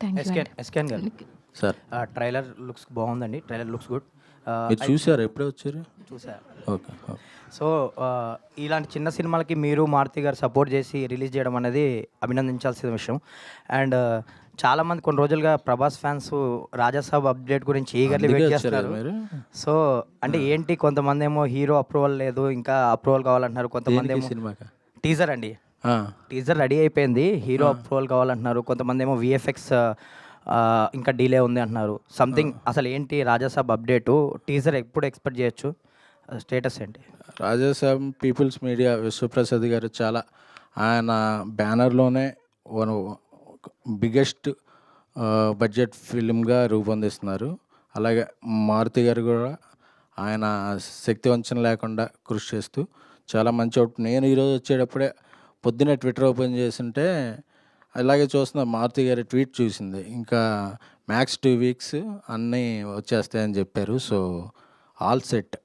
Thank you ఎస్కేన్ ఎస్కేన్ గారు సార్ ట్రైలర్ లుక్స్ బాగుందండి. ట్రైలర్ లుక్స్ గుడ్ మీరు చూసారు? ఎప్పుడే వచ్చారు? చూసా. Okay okay. సో ఆ, ఇలాంటి చిన్న సినిమాలకి మీరు మారుతి గారు సపోర్ట్ చేసి రిలీజ్ చేయడం అనేది అభినందించాల్సిన విషయం. అండ్ చాలామంది కొన్ని రోజులుగా ప్రభాస్ ఫ్యాన్స్ రాజాసాబ్ అప్డేట్ గురించి ఈగర్లీ వెయిట్ చేస్తున్నారు. సో అంటే ఏంటి? కొంతమంది ఏమో హీరో అప్రూవల్ లేదు ఇంకా అప్రూవల్ కావాలంటున్నారు. కొంతమంది ఏమో సినిమాకా? టీజర్ అండి. టీజర్ రెడీ అయిపోయింది. హీరో అప్రూవల్ కావాలంటున్నారు. కొంతమంది ఏమో విఎఫ్ఎక్స్ ఇంకా డిలే ఉంది అంటున్నారు. సంథింగ్ అసలు ఏంటి రాజాసాబ్ అప్డేటు? టీజర్ ఎప్పుడు ఎక్స్పెక్ట్ చేయొచ్చు? స్టేటస్ ఏంటి? రాజాసాబ్ పీపుల్స్ మీడియా విశ్వప్రసాద్ గారు చాలా ఆయన బ్యానర్లోనే వన్ బిగ్గెస్ట్ బడ్జెట్ ఫిల్మ్గా రూపొందిస్తున్నారు. అలాగే మారుతి గారు కూడా ఆయన శక్తి వంచన లేకుండా కృషి చేస్తూ చాలా మంచి అవుట్. నేను ఈరోజు వచ్చేటప్పుడే పొద్దున్నే ట్విట్టర్ ఓపెన్ చేస్తుంటే అలాగే చూస్తున్న మారుతి గారి ట్వీట్ చూసింది. ఇంకా మ్యాక్స్ టూ వీక్స్ అన్నీ వచ్చేస్తాయని చెప్పారు. So all set.